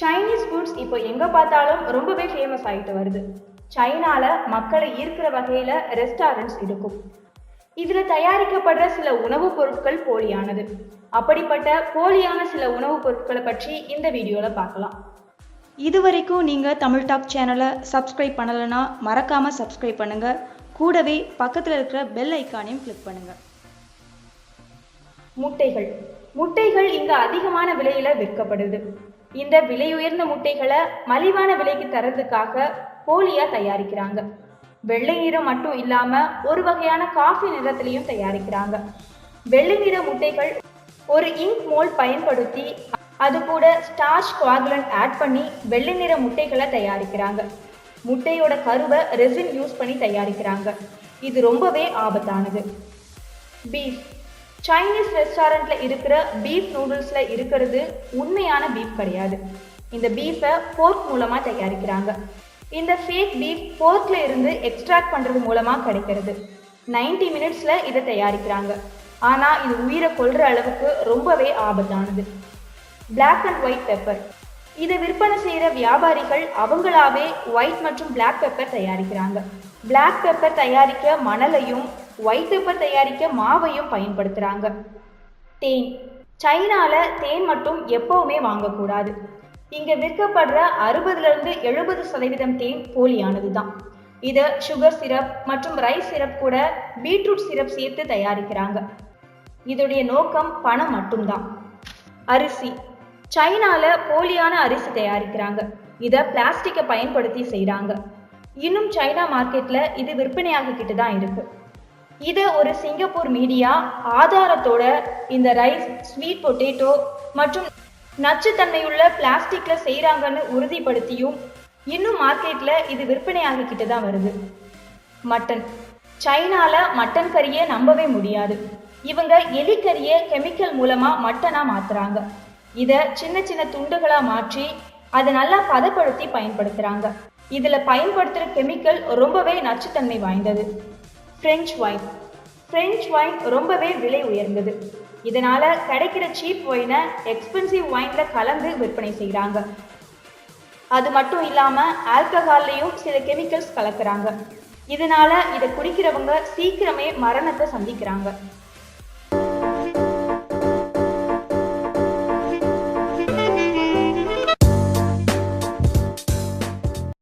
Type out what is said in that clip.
Chinese foods இப்போ எங்கே பார்த்தாலும் ரொம்பவே ஃபேமஸ் ஆகிட்டு வருது. சைனாவில் மக்களை ஈர்க்கிற வகையில் ரெஸ்டாரண்ட்ஸ் இருக்கும். இதில் தயாரிக்கப்படுற சில உணவுப் பொருட்கள் போலியானது. அப்படிப்பட்ட போலியான சில உணவுப் பொருட்களை பற்றி இந்த வீடியோவில் பார்க்கலாம். இது வரைக்கும் நீங்கள் தமிழ் டாக் சேனலை சப்ஸ்கிரைப் பண்ணலைன்னா மறக்காமல் சப்ஸ்கிரைப் பண்ணுங்கள் கூடவே பக்கத்தில் இருக்கிற பெல் ஐக்கானையும் கிளிக் பண்ணுங்கள் முட்டைகள். முட்டைகள் இங்கே அதிகமான விலையில் விற்கப்படுது. இந்த விலையுயர்ந்த முட்டைகளை மலிவான விலைக்கு தரதுக்காக போலியா தயாரிக்கிறாங்க. வெள்ளை நிறம் மட்டும் இல்லாம ஒரு வகையான காஃபி நிறத்திலையும் தயாரிக்கிறாங்க. வெள்ளை நிற முட்டைகள் ஒரு இங்க் மோல் பயன்படுத்தி அது கூட ஸ்டார்ச் குவாகுலண்ட் ஆட் பண்ணி வெள்ளை நிற முட்டைகளை தயாரிக்கிறாங்க. முட்டையோட கருவை ரெசின் யூஸ் பண்ணி தயாரிக்கிறாங்க. இது ரொம்பவே ஆபத்தானது. பீஃப். சைனீஸ் ரெஸ்டாரண்ட்ல இருக்கிற பீஃப் நூடுல்ஸ்ல இருக்கிறது உண்மையான பீஃப் கிடையாது. இந்த பீஃபை போர்க் மூலமா தயாரிக்கிறாங்க. இந்த ஃபேக் பீஃப் போர்க்ல இருந்து எக்ஸ்ட்ராக்ட் பண்றது மூலமா கிடைக்கிறது. 90 மினிட்ஸ்ல இதை தயாரிக்கிறாங்க. ஆனா இது உயிரை கொள்ற அளவுக்கு ரொம்பவே ஆபத்தானது. பிளாக் அண்ட் ஒயிட் பெப்பர் இதை விற்பனை செய்கிற வியாபாரிகள் அவங்களாவே ஒயிட் மற்றும் பிளாக் பெப்பர் தயாரிக்கிறாங்க. பிளாக் பெப்பர் தயாரிக்க மணலையும் ஒயிட் தயாரிக்க மாவையும் பயன்படுத்துகிறாங்க தேன். சைனால தேன் மட்டும் எப்பவுமே வாங்கக்கூடாது. இங்க விற்கப்படுற அறுபதுலேருந்து எழுபது சதவீதம் தேன் போலியானது தான் இதை சுகர் சிரப் மற்றும் ரைஸ் சிரப் கூட பீட்ரூட் சிரப் சேர்த்து தயாரிக்கிறாங்க. இதோடைய நோக்கம் பணம் மட்டும்தான். அரிசி. சைனால போலியான அரிசி தயாரிக்கிறாங்க. இதை பிளாஸ்டிக்கை பயன்படுத்தி செய்கிறாங்க இன்னும் சைனா மார்க்கெட்ல இது விற்பனையாகிக்கிட்டு தான் இருக்கு. இதை ஒரு சிங்கப்பூர் மீடியா ஆதாரத்தோட இந்த ரைஸ் ஸ்வீட் பொட்டேட்டோ மற்றும் நச்சுத்தன்மையுள்ள பிளாஸ்டிக்ல செய்கிறாங்கன்னு உறுதிப்படுத்தியும் இன்னும் மார்க்கெட்ல இது விற்பனையாகிக்கிட்டு தான் வருது. மட்டன். சைனால மட்டன் கறியை நம்பவே முடியாது. இவங்க எலிக்கறியை கெமிக்கல் மூலமா மட்டனா மாத்துறாங்க. இத சின்ன சின்ன துண்டுகளா மாற்றி அதை நல்லா பதப்படுத்தி பயன்படுத்துறாங்க. இதுல பயன்படுத்துற கெமிக்கல் ரொம்பவே நச்சுத்தன்மை வாய்ந்தது. ஃப்ரெஞ்ச் ஒயின் ஃப்ரெஞ்ச் ஒயின் ரொம்பவே விலை உயர்ந்தது. இதனால கிடைக்கிற சீப் ஒயினை எக்ஸ்பென்சிவ் ஒயின்ல கலந்து விற்பனை செய்கிறாங்க அது மட்டும் இல்லாம ஆல்கஹால்லையும் சில கெமிக்கல்ஸ் கலக்குறாங்க. இதனால இதை குடிக்கிறவங்க சீக்கிரமே மரணத்தை சந்திக்கிறாங்க.